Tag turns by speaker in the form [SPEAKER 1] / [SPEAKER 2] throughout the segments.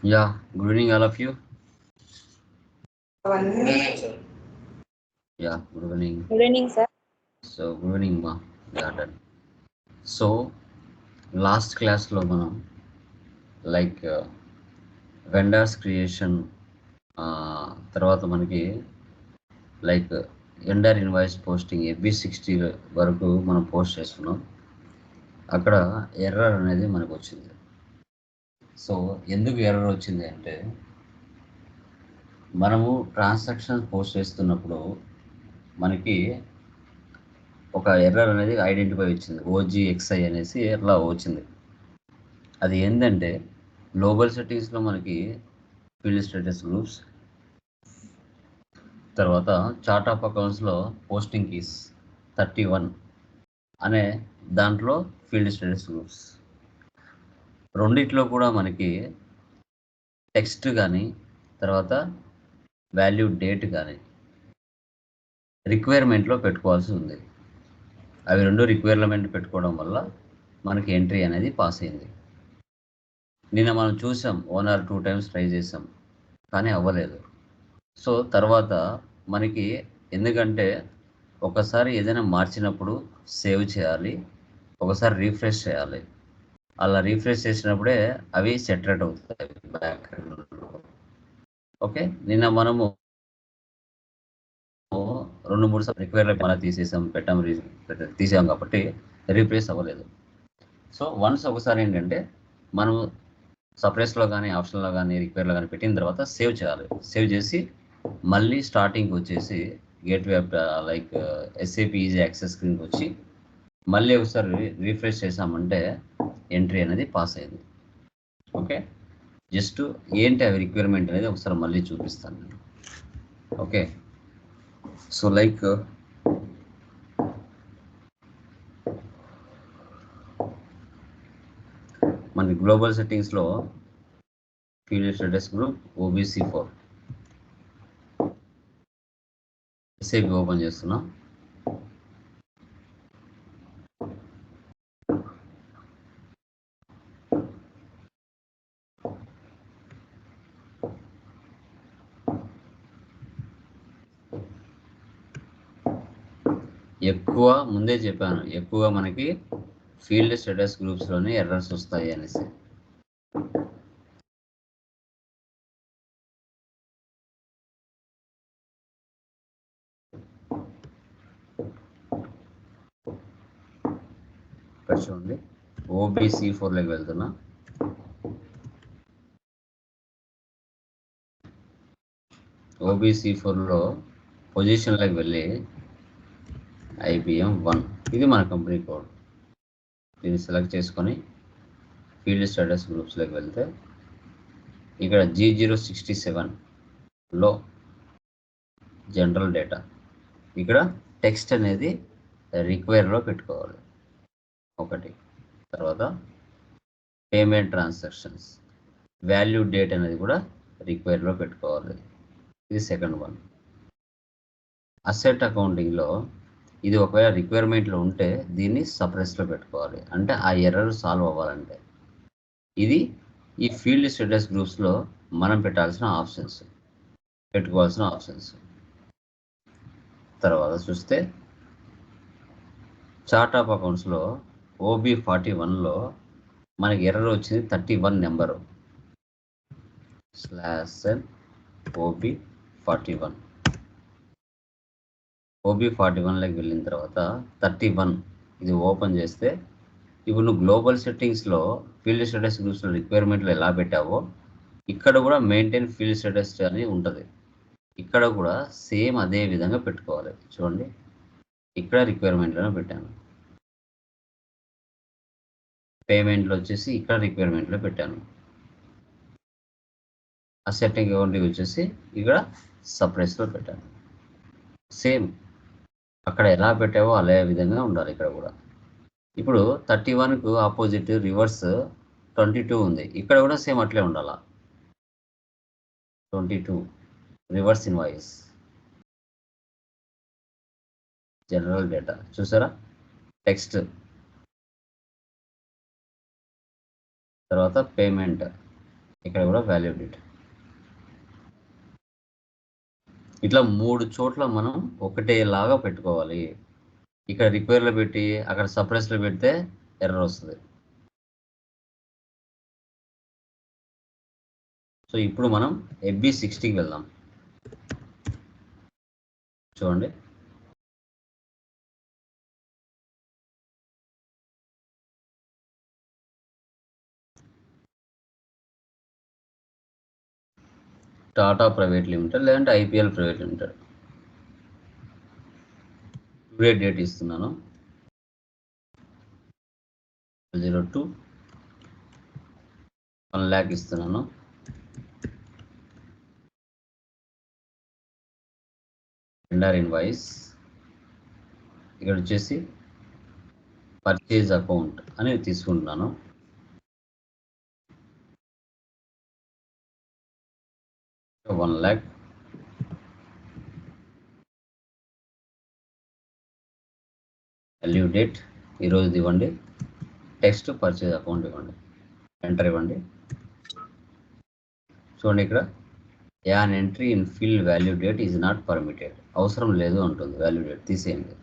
[SPEAKER 1] Good evening, all of you.
[SPEAKER 2] అవన్నీ
[SPEAKER 1] Yeah, good evening.
[SPEAKER 3] Good evening sir
[SPEAKER 1] good evening, ma. Yeah, done. So, last క్లాస్లో మనం like vendors creation తర్వాత మనకి like vendor invoice posting FB sixty వరకు మనం post చేస్తున్నాం అక్కడ error అనేది మనకు వచ్చింది సో ఎందుకు ఎర్రర్ వచ్చింది అంటే మనము ట్రాన్సాక్షన్ పోస్ట్ చేస్తున్నప్పుడు మనకి ఒక ఎర్రర్ అనేది ఐడెంటిఫై వచ్చింది. ఓజీఎక్స్ఐ అనేసి ఎట్లా వచ్చింది. అది ఏంటంటే గ్లోబల్ సెట్టింగ్స్లో మనకి ఫీల్డ్ స్టేటస్ గ్రూప్స్ తర్వాత చార్ట్ ఆఫ్ అకౌంట్స్లో పోస్టింగ్ కీస్ థర్టీ వన్ అనే దాంట్లో ఫీల్డ్ స్టేటస్ గ్రూప్స్ రెండిట్లో కూడా మనకి టెక్స్ట్ కానీ తర్వాత వాల్యూ డేట్ కానీ రిక్వైర్మెంట్లో పెట్టుకోవాల్సి ఉంది. అవి రెండు రిక్వైర్మెంట్ పెట్టుకోవడం వల్ల మనకి ఎంట్రీ అనేది పాస్ అయింది. నిన్న మనం చూసాం one or two times try చేసాం కానీ అవ్వలేదు. సో తర్వాత మనకి ఎందుకంటే ఒకసారి ఏదైనా మార్చినప్పుడు సేవ్ చేయాలి ఒకసారి రీఫ్రెష్ చేయాలి. అలా రీఫ్రెష్ చేసినప్పుడే అవి సెటరేట్ అవుతాయి బ్యాక్ ఓకే? నిన్న మనము రెండు మూడు సార్లు రిక్వైర్ మనం తీసేసాం పెట్టాం రీ- తీసాం కాబట్టి రీప్లేస్ అవ్వలేదు. సో వన్స్ ఒకసారి ఏంటంటే మనం సపరేట్స్లో కానీ ఆప్షన్లో కానీ రిక్వైర్లో కానీ పెట్టిన తర్వాత సేవ్ చేయాలి. సేవ్ చేసి మళ్ళీ స్టార్టింగ్ వచ్చేసి gateway like SAP easy access స్క్రీన్కి వచ్చి మళ్ళీ ఒకసారి రీఫ్రెష్ చేసామంటే ఎంట్రీ అనేది పాస్ అయింది. ఓకే. జస్ట్ ఏంటి అవి రిక్వైర్మెంట్ అనేది ఒకసారి మళ్ళీ చూపిస్తాను నేను. ఓకే. సో లైక్ మన global సెట్టింగ్స్లో field status group OBC four SAP open చేస్తున్నాం. ఎక్కువ ముందే చెప్పాను ఎక్కువ మనకి ఫీల్డ్ స్టేటస్ గ్రూప్స్లోనే ఎర్రర్స్ వస్తాయి అనేసి. చూడండి ఓబీసీ ఫోర్లోకి వెళ్తున్నా. ఓబీసీ ఫోర్లో పొజిషన్లోకి వెళ్ళి ఐబిఎం వన్. ఇది మన కంపెనీ కోడ్. దీన్ని సెలెక్ట్ చేసుకొని ఫీల్డ్ స్టేటస్ గ్రూప్స్లోకి వెళ్తే ఇక్కడ జీ జీరో సిక్స్టీ సెవెన్లో జనరల్ డేటా. ఇక్కడ టెక్స్ట్ అనేది రిక్వైర్లో పెట్టుకోవాలి. ఒకటి. తర్వాత పేమెంట్ ట్రాన్సాక్షన్స్. వాల్యూ డేట్ అనేది కూడా రిక్వైర్లో పెట్టుకోవాలి. ఇది సెకండ్ వన్. అసెట్ అకౌంటింగ్లో ఇది ఒకవేళ రిక్వైర్మెంట్లో ఉంటే దీన్ని సప్రెస్లో పెట్టుకోవాలి. అంటే ఆ ఎర్రర్ సాల్వ్ అవ్వాలంటే. ఇది ఈ ఫీల్డ్ స్టేటస్ గ్రూప్స్లో మనం పెట్టాల్సిన ఆప్షన్స్ పెట్టుకోవాల్సిన ఆప్షన్స్ తర్వాత చూస్తే చార్ట్ ఆఫ్ అకౌంట్స్లో ఓబీ ఫార్టీ వన్లో మనకి ఎర్రర్ వచ్చింది thirty one number slash OB forty one OB forty వన్లోకి వెళ్ళిన తర్వాత థర్టీ వన్ ఇది ఓపెన్ చేస్తే ఇప్పుడు నువ్వు గ్లోబల్ సెట్టింగ్స్లో ఫీల్డ్ స్టేటస్ గ్రూప్స్లో రిక్వైర్మెంట్లు ఎలా పెట్టావో ఇక్కడ కూడా మెయింటైన్ ఫీల్డ్ స్టేటస్ అని ఉంటుంది. ఇక్కడ కూడా సేమ్ అదే విధంగా పెట్టుకోవాలి. చూడండి. ఇక్కడ రిక్వైర్మెంట్లోనే పెట్టాను. పేమెంట్లో వచ్చేసి ఇక్కడ రిక్వైర్మెంట్లో పెట్టాను. అసెట్టింగ్ అకౌంట్కి వచ్చేసి ఇక్కడ సప్రెస్లో పెట్టాను. సేమ్ అక్కడ ఎలా పెట్టావో అదే విధంగా ఉండాలి ఇక్కడ కూడా. ఇప్పుడు థర్టీ వన్కు ఆపోజిట్ రివర్స్ ట్వంటీ టూ ఉంది. ఇక్కడ కూడా సేమ్ అట్లే ఉండాలా? Twenty two reverse invoice. General data. చూసారా? టెక్స్ట్. తర్వాత పేమెంట్. ఇక్కడ కూడా వాల్యూ డేట్. ఇట్లా మూడు చోట్ల మనం ఒకటేలాగా పెట్టుకోవాలి. ఇక్కడ రిక్వైర్లో పెట్టి అక్కడ సప్రెస్లో పెడితే ఎర్రర్ వస్తుంది. సో ఇప్పుడు మనం ఎఫ్బి సిక్స్టీకి వెళ్దాం. చూడండి. టాటా ప్రైవేట్ లిమిటెడ్ లేదంటే IPL private limited today date ఇస్తున్నాను. జీరో టూ వన్ ల్యాక్ ఇస్తున్నాను. టెండర్ ఇన్వాయిస్ ఇక్కడ వచ్చేసి పర్చేజ్ అకౌంట్ అని తీసుకుంటున్నాను. వన్ ల్యాక్. వాల్యూ డేట్ ఈరోజు ఇవ్వండి. టెక్స్ట్ పర్చేజ్ అకౌంట్ ఇవ్వండి. ఎంటర్ ఇవ్వండి. చూడండి ఇక్కడ an entry in field value date is not permitted అవసరం లేదు అంటుంది వాల్యూ డేట్ తీసేయండి.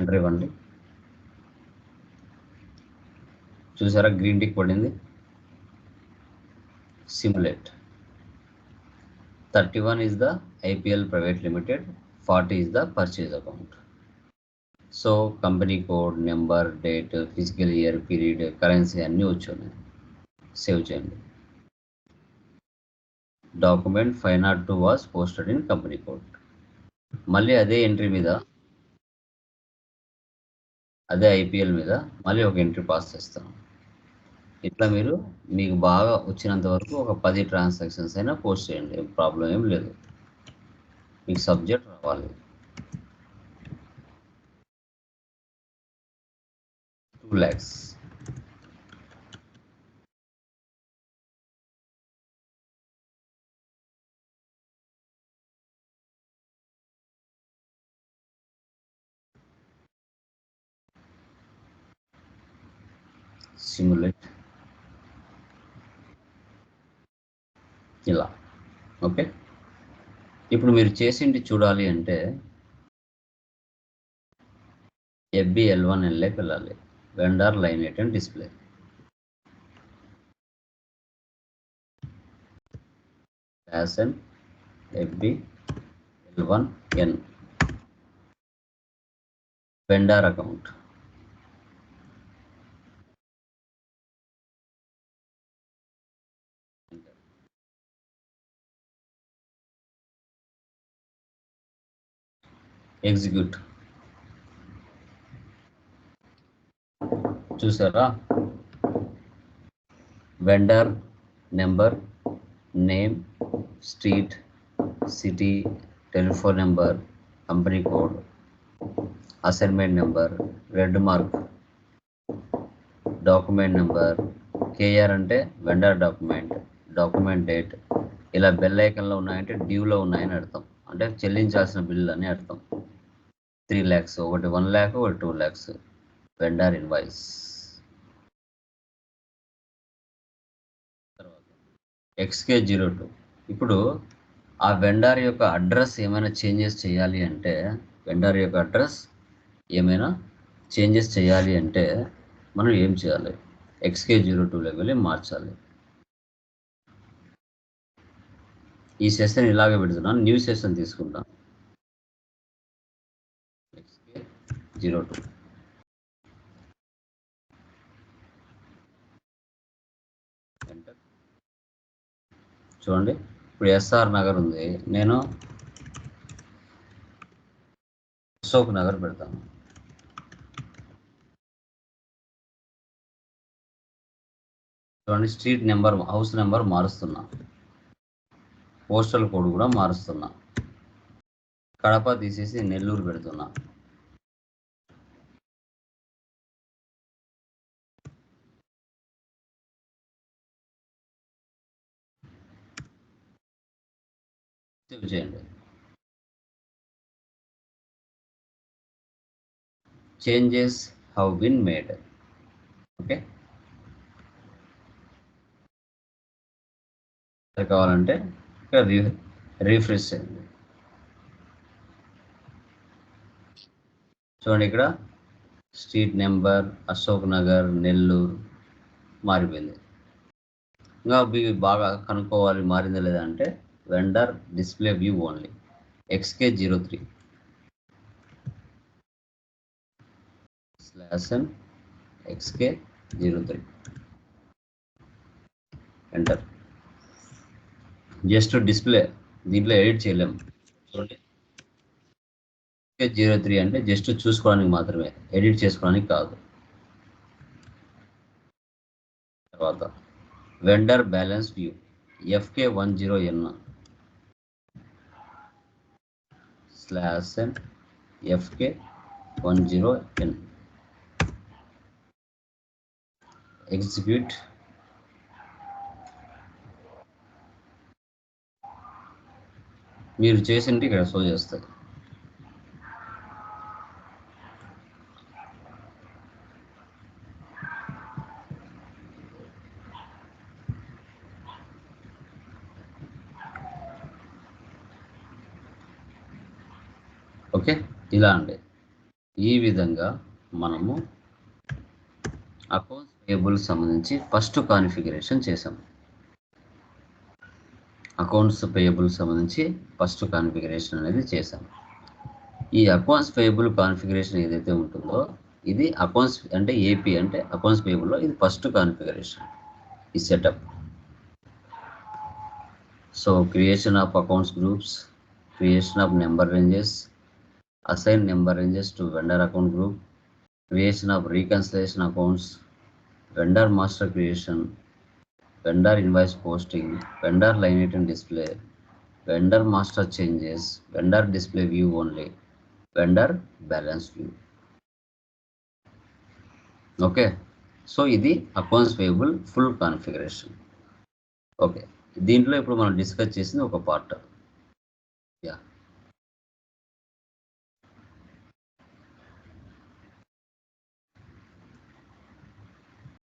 [SPEAKER 1] ఎంటర్ ఇవ్వండి. చూసారా? గ్రీన్ టిక్ పడింది. Simulate thirty one is the IPL private limited forty is the purchase account so company code number date physical year period currency అన్నీ వచ్చున్నాయి save చేయండి. Document five not two was posted in company code మళ్ళీ అదే entry మీద అదే IPL మీద మళ్ళీ ఒక ఎంట్రీ పాస్ చేస్తాను. ఇట్లా మీరు మీకు బాగా వచ్చినంత వరకు ఒక పది ట్రాన్సాక్షన్స్ అయినా పోస్ట్ చేయండి. ప్రాబ్లం ఏం లేదు. మీకు సబ్జెక్ట్ రావాలి. టూ ల్యాక్స్. సిమ్యులేట్ ఇలా. ఓకే? ఇప్పుడు మీరు చేసింది చూడాలి అంటే ఎఫ్బి ఎల్ వన్ ఎల్ఏకి వెళ్ళాలి. Vendor line item display fashion FB L one N vendor account execute. చూసారా? Vendor number name street city telephone number company code assignment number red mark document number KR అంటే vendor document document date. ఇలా bell ఐకన్లో ఉన్నాయంటే డ్యూలో ఉన్నాయని అర్థం. అంటే చెల్లించాల్సిన బిల్లు అని అర్థం. త్రీ ల్యాక్స్ ఒకటి వన్ ల్యాక్ ఒకటి two lakhs vendor invoice XK zero two ఇప్పుడు ఆ వెండార్ యొక్క అడ్రస్ ఏమైనా చేంజెస్ చేయాలి అంటే వెండార్ యొక్క అడ్రస్ ఏమైనా చేంజెస్ చేయాలి అంటే మనం ఏం చేయాలి? ఎక్స్కే జీరో టూలోకి వెళ్ళి మార్చాలి. ఈ సెషన్ ఇలాగే పెడుతున్నాను. న్యూ సెషన్ తీసుకుంటాను ఎక్స్కే జీరో టూ. చూడండి ఇప్పుడు ఎస్ఆర్ నగర్ ఉంది. నేను అశోక్ నగర్ పెడతాను. చూడండి స్ట్రీట్ నెంబర్ హౌస్ నెంబర్ మారుస్తున్నా. పోస్టల్ కోడ్ కూడా మారుస్తున్నా. కడప తీసేసి నెల్లూరు పెడుతున్నా. సేవ్ చేయండి changes have been made okay కావాలంటే ఇక్కడ రీఫ్రెష్ చేయండి. చూడండి ఇక్కడ స్ట్రీట్ నెంబర్ అశోక్ నగర్ నెల్లూరు మారిపోయింది. ఇంకా బాగా కనుక్కోవాలి మారిందా లేదా అంటే vendor display view only XK zero three slash N XK zero three just display దీంట్లో ఎడిట్ చేయలేము. చూడండి. జీరో త్రీ అంటే జస్ట్ చూసుకోవడానికి మాత్రమే ఎడిట్ చేసుకోవడానికి కాదు. తర్వాత vendor balance view FK one zero N slash N FK one zero N. Execute. మీరు చేసింటే ఇక్కడ షో చేస్తుంది ఓకే? ఇలా అండి. ఈ విధంగా మనము అకౌంట్స్ పేబుల్ సంబంధించి ఫస్ట్ కాన్ఫిగరేషన్ చేసాం అకౌంట్స్ పేయబుల్ సంబంధించి ఫస్ట్ కాన్ఫిగరేషన్ అనేది చేసాం ఈ అకౌంట్స్ పేయబుల్ కాన్ఫిగరేషన్ ఏదైతే ఉంటుందో ఇది అకౌంట్స్ అంటే ఏపీ అంటే అకౌంట్స్ పేయబుల్లో ఇది ఫస్ట్ కాన్ఫిగరేషన్ ఈ setup. So creation of accounts groups creation of number ranges assign number ranges to vendor account group creation of reconciliation accounts vendor master creation vendor invoice posting vendor line item display vendor master changes vendor display view only vendor balance view. Okay so ఇది accounts payable full configuration. Okay దీంట్లో ఇప్పుడు మనం discuss చేసింది ఒక part. Yeah.